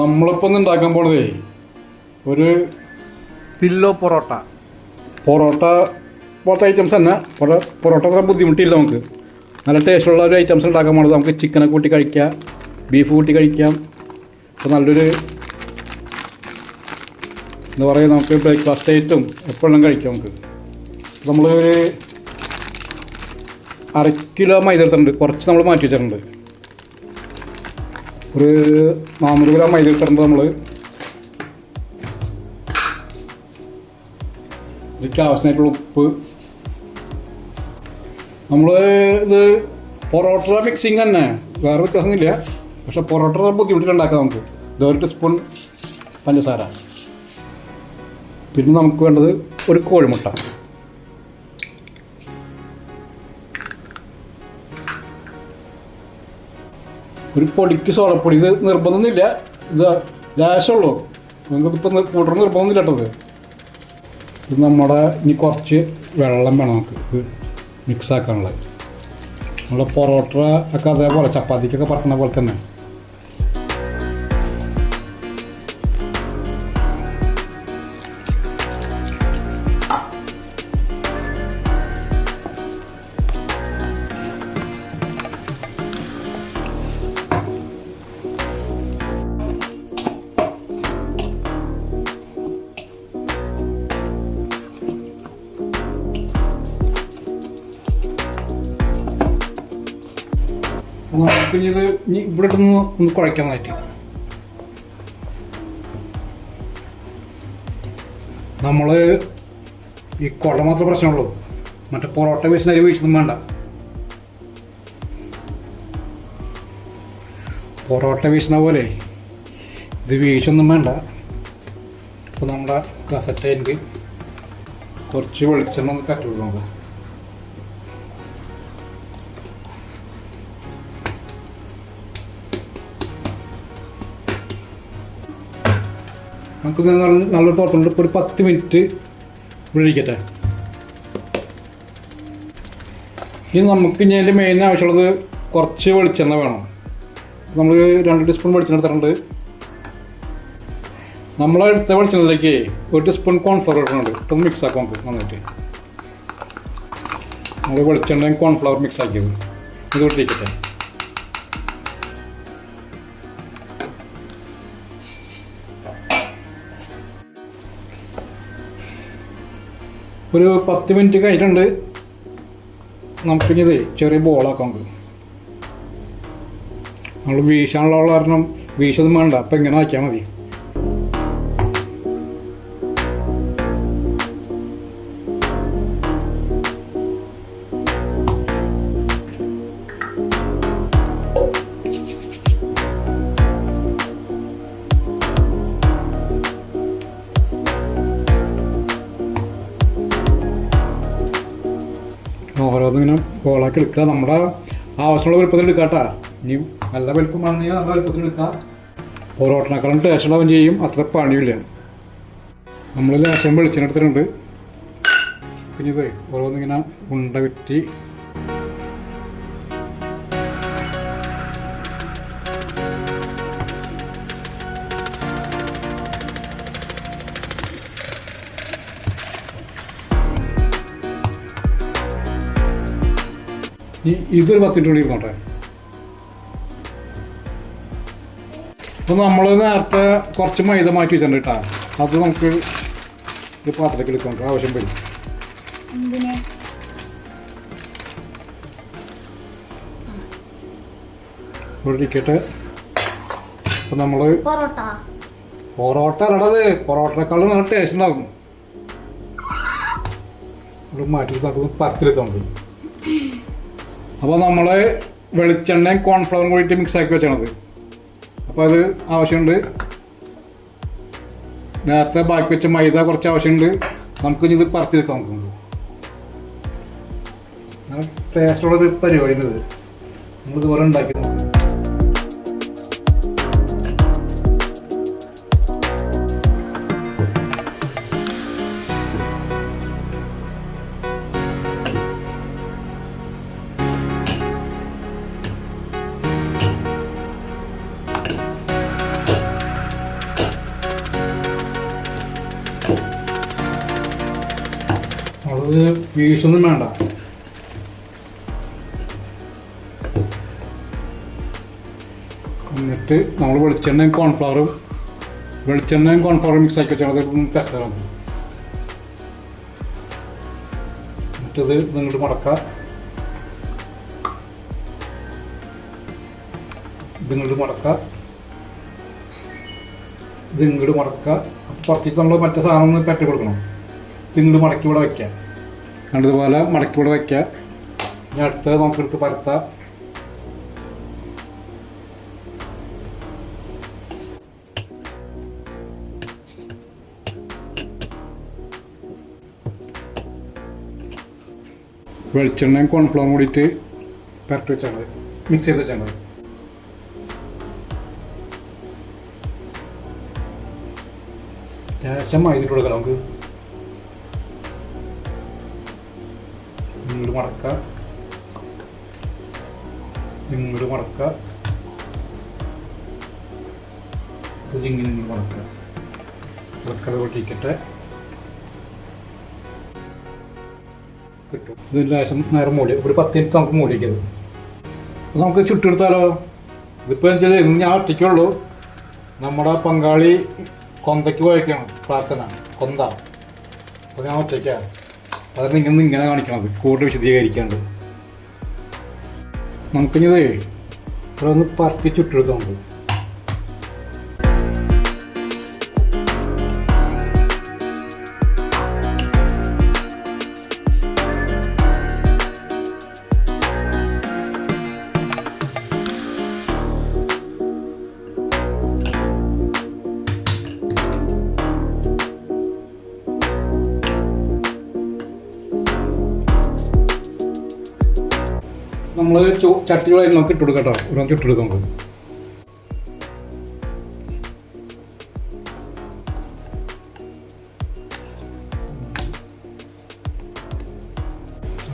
നമ്മളിപ്പോൾ ഇന്ന് ഉണ്ടാക്കാൻ പോണതേ? ഒരു പില്ലോ പൊറോട്ട. പൊറോട്ട പോലത്തെ ഐറ്റംസ് തന്നെ. പൊറോ പൊറോട്ട അത്ര ബുദ്ധിമുട്ടില്ല നമുക്ക്. നല്ല ടേസ്റ്റുള്ള ഒരു ഐറ്റംസ് ഉണ്ടാക്കാൻ പോണത് നമുക്ക് ചിക്കനെ കൂട്ടി കഴിക്കാം. ബീഫ് കൂട്ടി കഴിക്കാം. അപ്പോൾ നല്ലൊരു എന്താ പറയുക നമുക്ക് ബ്രേക്ക്ഫാസ്റ്റ് ഐറ്റം എപ്പോഴും കഴിക്കാം നമുക്ക്. നമ്മൾ ഒരു അര കിലോ മൈദ എടുത്തിട്ടുണ്ട്. കുറച്ച് നമ്മൾ മാറ്റി വെച്ചിട്ടുണ്ട്. ഒരു നാനൂറ് ഗ്രാം മൈദ എടുത്തിട്ടുണ്ട് നമ്മൾ ഇതിലേക്ക് ആവശ്യമായിട്ടുള്ള ഉപ്പ്. നമ്മൾ ഇത് പൊറോട്ട മിക്സിങ് തന്നെ. വേറെ വ്യത്യാസമൊന്നുമില്ല. പക്ഷെ പൊറോട്ട ബുദ്ധിമുട്ടിലുണ്ടാക്കാം നമുക്ക് ഇത് ഒരു ടീസ്പൂൺ പഞ്ചസാര. പിന്നെ നമുക്ക് വേണ്ടത് ഒരു കോഴിമുട്ട. ഒരു പൊടിക്ക് സോളപ്പൊടി ഇത് നിർബന്ധമൊന്നുമില്ല. ഇത് ലാശമുള്ളൂ. നിങ്ങൾക്കിപ്പോൾ കൂട്ടർ നിർബന്ധമൊന്നുമില്ല കേട്ടോ ഇത്. ഇത് നമ്മുടെ ഇനി കുറച്ച് വെള്ളം വേണം നമുക്ക് ഇത് മിക്സാക്കാനുള്ളത് നമ്മുടെ പൊറോട്ട ഒക്കെ അതേപോലെ ചപ്പാത്തിക്കൊക്കെ പറത്തുന്ന പോലെ തന്നെ. നമുക്ക് ഇനി ഇവിടെ ഇട്ടൊന്ന് ഒന്ന് കുഴയ്ക്കാൻ പറ്റി നമ്മൾ ഈ കുട മാത്രമേ പ്രശ്നമുള്ളൂ. മറ്റേ പൊറോട്ട വേസ്റ്റ് അരി വീശൊന്നും വേണ്ട. പൊറോട്ട വീശുന്ന പോലെ ഇത് വീശൊന്നും വേണ്ട. അപ്പോൾ നമ്മുടെ കസറ്റ എനിക്ക് കുറച്ച് വെളിച്ചെണ്ണ ഒന്ന് കറ്റുള്ളൂ നമുക്ക്. നമുക്ക് നല്ലൊരു തുറസുണ്ട് ഒരു പത്ത് മിനിറ്റ് ഇവിടെ ഇനി നമുക്ക് ഇനി അതിന്റെ മെയിൻ ആവശ്യമുള്ളത് കുറച്ച് വെളിച്ചെണ്ണ വേണം. നമ്മൾ രണ്ട് ടീസ്പൂൺ വെളിച്ചെണ്ണ എടുത്തിട്ടുണ്ട്. നമ്മളെടുത്ത വെളിച്ചെണ്ണയിലേക്ക് ഒരു ടീസ്പൂൺ കോൺഫ്ലവർ ഇടുന്നുണ്ട് ഇട്ടൊന്ന് മിക്സ് ആക്കാം നമുക്ക് നന്നായിട്ട്. നമ്മൾ വെളിച്ചെണ്ണയും കോൺഫ്ലവർ മിക്സ് ആക്കിയത്. ഇത് ഇട്ടിരിക്കട്ടെ ഒരു പത്ത് മിനിറ്റ് കഴിഞ്ഞിട്ടുണ്ട്. നമുക്കിനിത് ചെറിയ ബോളാക്കാം നമുക്ക്. നമ്മൾ വീശാനുള്ള കാരണം വീശതും വേണ്ട. അപ്പം ഇങ്ങനെ ആക്കിയാൽ മതി. ഓരോന്നിങ്ങനെ ഹോളാക്കി എടുക്കുക. നമ്മുടെ ആവശ്യമുള്ള വലുപ്പത്തിൽ എടുക്കുക കേട്ടോ. ഇനി നല്ല വലുപ്പം വേണമെങ്കിൽ നല്ല വലുപ്പത്തിൽ എടുക്കുക. പൊറോട്ടനേക്കാളും ടേസ്റ്റ് ഉണ്ടാവും ചെയ്യും. അത്ര പണിയില്ല നമ്മൾ ലേശം വെളിച്ചെണ്ണ എടുത്തിട്ടുണ്ട്. പിന്നെ ഇത് ഓരോന്നിങ്ങനെ ഉണ്ട വെറ്റി ഈ ഇതൊരു പത്ത് മിനിറ്റ് കൂടി ഇരുന്നോട്ടെ അപ്പോൾ നമ്മൾ നേരത്തെ കുറച്ച് മൈദ മാറ്റി വെച്ചിട്ടുണ്ട് കേട്ടോ. അത് നമുക്ക് ഒരു പാത്രത്തിൽ എടുക്കാം നമുക്ക് ആവശ്യം വരും. ഇവിടെ ഇരിക്കട്ടെ. അപ്പോൾ നമ്മൾ പൊറോട്ട. അല്ലടത് പൊറോട്ടക്കാളും നല്ല ടേസ്റ്റ് ഉണ്ടാകും ഇവിടെ മാറ്റി നമുക്ക് പത്തിലെത്താൻ അപ്പോൾ നമ്മൾ വെളിച്ചെണ്ണയും കോൺഫ്ലവറും കൂടിയിട്ട് മിക്സ് ആക്കി വെച്ചണത് അപ്പോൾ അത് ആവശ്യമുണ്ട് നേരത്തെ ബാക്കി വെച്ച മൈദ കുറച്ച് ആവശ്യമുണ്ട് നമുക്ക് ഇനി ഇത് പറത്തിയെടുക്കാം നമുക്ക്. ടേസ്റ്റുള്ളൊരു പരിപാടിയാണ് ഇത്. നമ്മൾ പീസൊന്നും വേണ്ട. എന്നിട്ട് നമ്മൾ വെളിച്ചെണ്ണയും കോൺഫ്ലവറും വെളിച്ചെണ്ണയും കോൺഫ്ലവറും മിക്സ് ആക്കി വെച്ചാൽ അത് പെട്ടതാണ് എന്നിട്ടത് നിങ്ങോട്ട് മടക്കുക. ഇതിങ്ങോട്ട് മടക്കുക. ഇതിങ്ങോട്ട് മടക്കുക. അപ്പോൾ നമ്മൾ മറ്റേ സാധനം പറ്റി കൊടുക്കണം. ഇതിങ്ങോട്ട് മടക്കി ഇവിടെ വയ്ക്കുക കണ്ടതുപോലെ മടക്കി ഇവിടെ വയ്ക്കുക ഇനി അടുത്തത് നമുക്കെടുത്ത് പരത്താം. വെളിച്ചെണ്ണയും കോൺഫ്ലവറും കൂടിയിട്ട് പരട്ടി വെച്ചാൽ മതി. മിക്സ് ചെയ്ത് വെച്ചാൽ മതി. ശേഷം മൈദ ഇട്ട് കൊടുക്കാം നമുക്ക്. ഇങ്ങോട്ട് മടക്കുക ഇങ്ങോട്ട് മടക്കുക ഇങ്ങനെ മറക്ക. മടക്കുക ഇളക്കത് പൊട്ടിക്കട്ടെ. കിട്ടും. ഇത് ലേശം നേരം മൂടി. ഒരു പത്ത് മിനിറ്റ് നമുക്ക് മൂടിക്കത് അപ്പോൾ നമുക്ക് ചുട്ടെടുത്താലോ? ഇതിപ്പോൾ വെച്ചാൽ ഇന്ന് ഞാൻ ഒറ്റയ്ക്കുള്ളൂ. നമ്മുടെ പങ്കാളി കൊന്തയ്ക്ക് പോയേക്കാണ് പ്രാർത്ഥന. കൊന്ത. അപ്പോൾ ഞാൻ ഒറ്റയ്ക്കാണ് അതാണ് ഇങ്ങനെ ഇങ്ങനെ കാണിക്കണത്. കൂടുതൽ വിശദീകരിക്കാണ്ട്. നമുക്കിഞ്ഞത് ഇവിടെ ഒന്ന് പറത്തി ചുട്ടെടുക്കാം നമ്മൾ ചട്ടികളായി നമുക്ക് ഇട്ടുകൊടുക്കാം കേട്ടോ ഇവിടെ കൊടുക്കാം നമുക്ക്.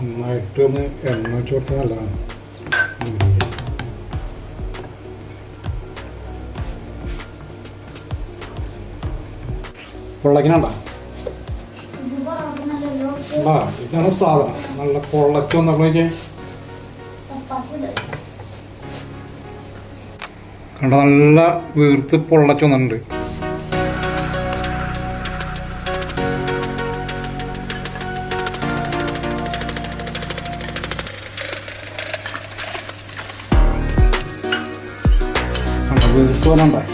നന്നായിട്ട് ഒന്ന് എണ്ണ വെച്ച് കൊടുത്താൽ നല്ലതാണ്. പൊള്ളക്കിനുണ്ടോ? ഇതാണ് സാധനം. നല്ല പൊള്ളച്ച് വന്നപ്പോഴേക്ക് കണ്ട നല്ല വീർത്ത് പൊള്ളച്ചൊന്നുണ്ട് വീർത്ത് വന്നണ്ടേ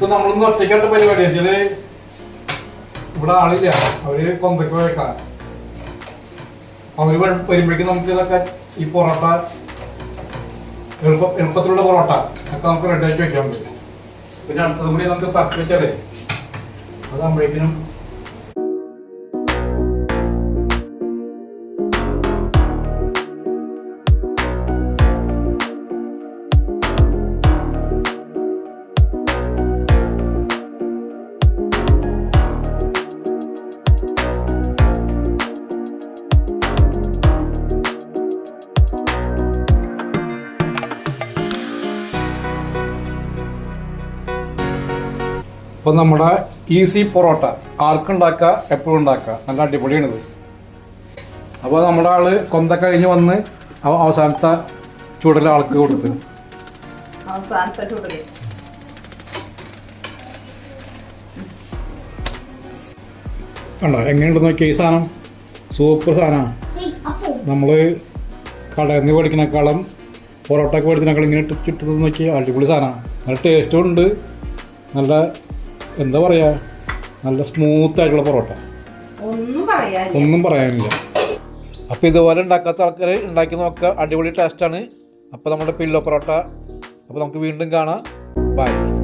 ഇപ്പൊ നമ്മളൊന്ന് ഒറ്റയ്ക്കായിട്ട് പരിപാടി വെച്ചാൽ ഇവിടെ ആളില്ല. അവർ കൊന്തക്ക് പോയേക്കാം. അവർ വരുമ്പോഴേക്കും നമുക്ക് ഇതൊക്കെ ഈ പൊറോട്ട എളുപ്പ എളുപ്പത്തിലുള്ള പൊറോട്ട ഒക്കെ നമുക്ക് റെഡി ആക്കി വെക്കാൻ പറ്റും. പിന്നെ അടുത്തതും കൂടി നമുക്ക് പരത്തി വെച്ചാലേ അതാകുമ്പോഴേക്കിനും ഇപ്പൊ നമ്മുടെ ഈസി പൊറോട്ട ആർക്കുണ്ടാക്കുക എപ്പോഴും ഉണ്ടാക്കുക നല്ല അടിപൊളിയാണിത്. അപ്പോൾ നമ്മുടെ ആൾ കൊന്ത കഴിഞ്ഞ് വന്ന് അവ- അവസാനത്തെ ചൂടൽ ആൾക്ക് കൊടുത്ത്. അവസാനത്തെ നോക്കിയ കണ്ടോ എങ്ങനെയുണ്ടെന്ന് നോക്കിയാൽ ഈ സാധനം സൂപ്പർ സാധനമാണ് നമ്മൾ കടയിൽ നിന്ന് പൊറോട്ട ഒക്കെ മേടിക്കുന്നേക്കാളും ഇങ്ങനെ ചുറ്റുന്നത് നോക്കി അടിപൊളി സാധനമാണ് നല്ല ടേസ്റ്റും ഉണ്ട്. നല്ല എന്താ പറയാ നല്ല സ്മൂത്ത് ആയിട്ടുള്ള പൊറോട്ട. ഒന്നും പറയാനില്ല. അപ്പോൾ ഇതുപോലെ ഉണ്ടാക്കാത്ത ആൾക്കാർ ഉണ്ടാക്കി നോക്ക. അടിപൊളി ടേസ്റ്റ് ആണ്. അപ്പോൾ നമ്മുടെ പില്ലോ പൊറോട്ട. അപ്പോൾ നമുക്ക് വീണ്ടും കാണാം. ബൈ